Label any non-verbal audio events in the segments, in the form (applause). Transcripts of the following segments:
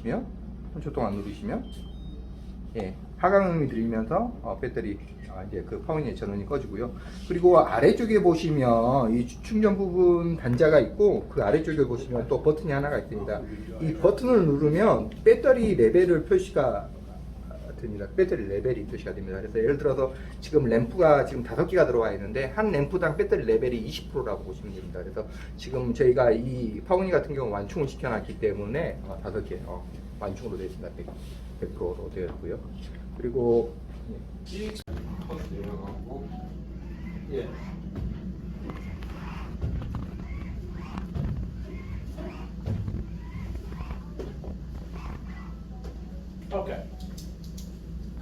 누르시면 폰초 동안 누르시면 예, 하강 음이 들리면서 어, 배터리 아, 이제 그 파워니 전원이 꺼지고요. 그리고 아래쪽에 보시면 이 추- 충전 부분 단자가 있고 그 아래쪽에 보시면 또 버튼이 하나가 있습니다. 이 버튼을 누르면 배터리 레벨을 표시가 됩니다. 배터리 레벨이 표시가 됩니다. 그래서 예를 들어서 지금 램프가 지금 다섯 개가 들어와 있는데 한 램프당 배터리 레벨이 20%라고 보시면 됩니다. 그래서 지금 저희가 이 파우니 같은 경우 완충을 시켜놨기 때문에 어, 다섯 개 어, 완충으로 되어 있습니다. 100, 100%로 되어 있고요. 그리고 예. 턴 내려가고 예. Okay.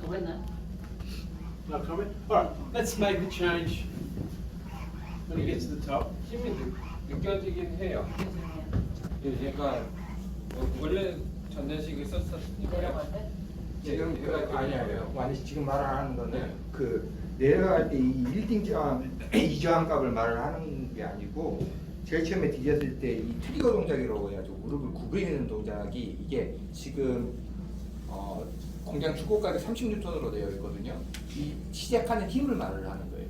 그거는 No comment? Alright, let's make the change when you get to the top. 힘이 느, 느껴지긴 해요. 예, 얘가 어, 원래 전자식을 썼었으니까 내려갈 때 지금 예, 그 얘가 아니에요. 완전 지금 말하는 거는 네. 그 내려갈 때이 1등 저항, (clears throat) 이 저항 값을 말을 하는 게 아니고 제일 처음에 뒤졌을 때 이 트리거 동작이라고 해가지고 무릎을 구부리는 동작이 이게 지금 어, 공장 출고가가 30N으로 되어 있거든요. 이 시작하는 힘을 말을 하는 거예요.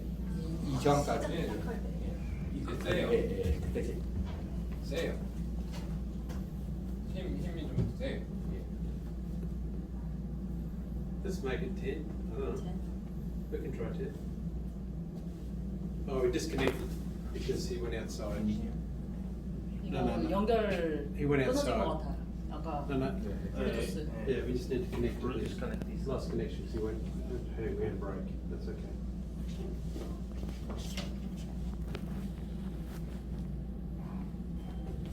이, 이 저항까지. 예. 이게 세요. 예, 예, 그때 제- 세요. 힘 힘이 좀 세. Let's make it 10. I don't know. We can try 10. Oh, we disconnected because he went outside. 이거 No, no, no. 연결 He went 끊어진 outside. 것 같아. 아까 No, no. 블루투스. Yeah, we just need to connect to this. Lost connection, so he went, her handbrake. That's okay.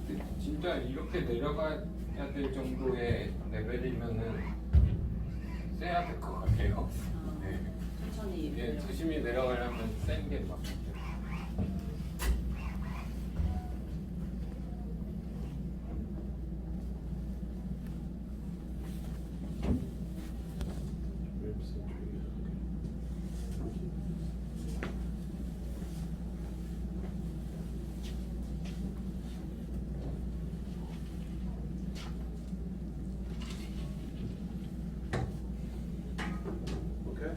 근데 진짜 이렇게 내려가야 될 정도의 레벨이면은 세야 될 것 같아요. 아, 네. 천천히 예. 조심히 내려가려면 센 게 맞죠. Oops, the trigger, okay.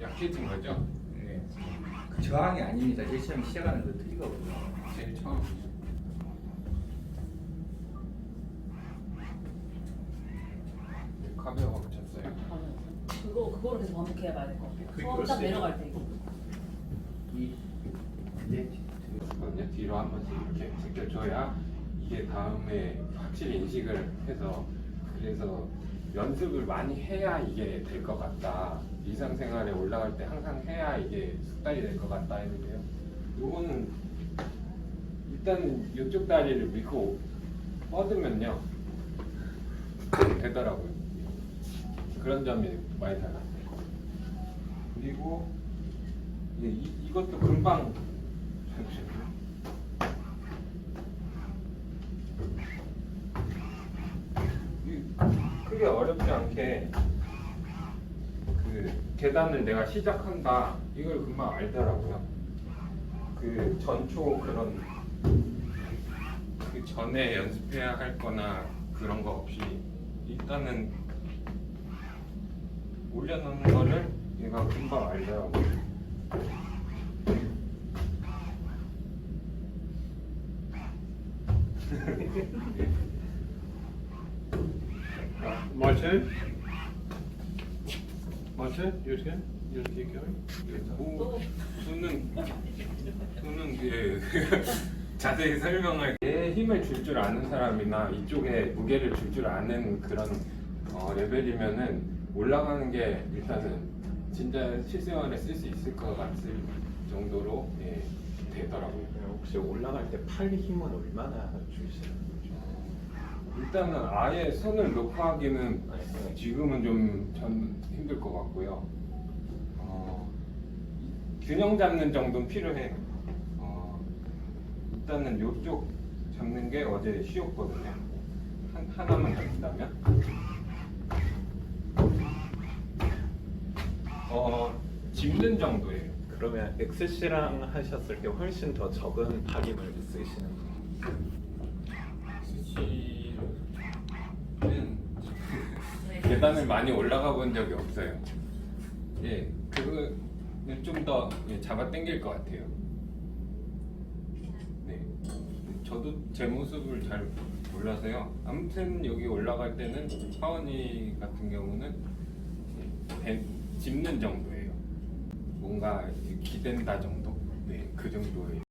Okay. 약해진 거죠? 네. 그 저항이 아닙니다. 제일 처음 시작하는 그 트리거거든요. 제일 처음. 네, 카메라가 붙였어요. 그거 그거를 계속 반복해 봐야 될것 같아. 그게 처음 딱. 내려갈 때 이거. 이 네. 거든요. 뒤로 한 번씩 이렇게 제껴줘야 이게 다음에 확실히 인식을 해서 그래서 연습을 많이 해야 이게 될 것 같다. 일상생활에 올라갈 때 항상 해야 이게 습관이 될 것 같다 했는데요. 요거는 일단 이쪽 다리를 밀고 뻗으면요 되더라고요. 그런 점이 많이 달랐어요. 그리고 이, 이- 이것도 금방 잠시만요. 이- 크게 어렵지 않게 그 계단을 내가 시작한다 이걸 금방 알더라고요. 그 전초 그런 그 전에 연습해야 할 거나 그런 거 없이 일단은 올려놓는 거를 얘가 금방 알더라고요. (laughs) Want to keep going? 뭐, 저는 저는 예, (laughs) 자세히 설명할 내 힘을 줄 줄 아는 사람이나 이쪽에 무게를 줄 줄 아는 그런 어, 레벨이면은 올라가는 게 일단은 진짜 실생활에 쓸 수 있을 것 같을 정도로 예, 되더라고요. 혹시 올라갈 때 팔 힘은 얼마나 주시는 거죠? 일단은 아예 손을 놓고 하기는 지금은 좀 전 힘들 것 같고요. 어, 균형 잡는 정도는 필요해요. 어, 일단은 이쪽 잡는 게 어제 쉬웠거든요. 한, 하나만 잡는다면. 어, 짚는 정도예요. 그러면 XC랑 하셨을 때 훨씬 더 적은 발임을 쓰시는 수치는 계단을 많이 올라가 본 적이 없어요. 예, 그거는 좀 더 잡아 당길 것 같아요. 네, 저도 제 모습을 잘 몰라서요. 아무튼 여기 올라갈 때는 하원이 같은 경우는 예, 배- 짚는 정도예요. 뭔가 기댄다 정도? 네, 그 정도예요.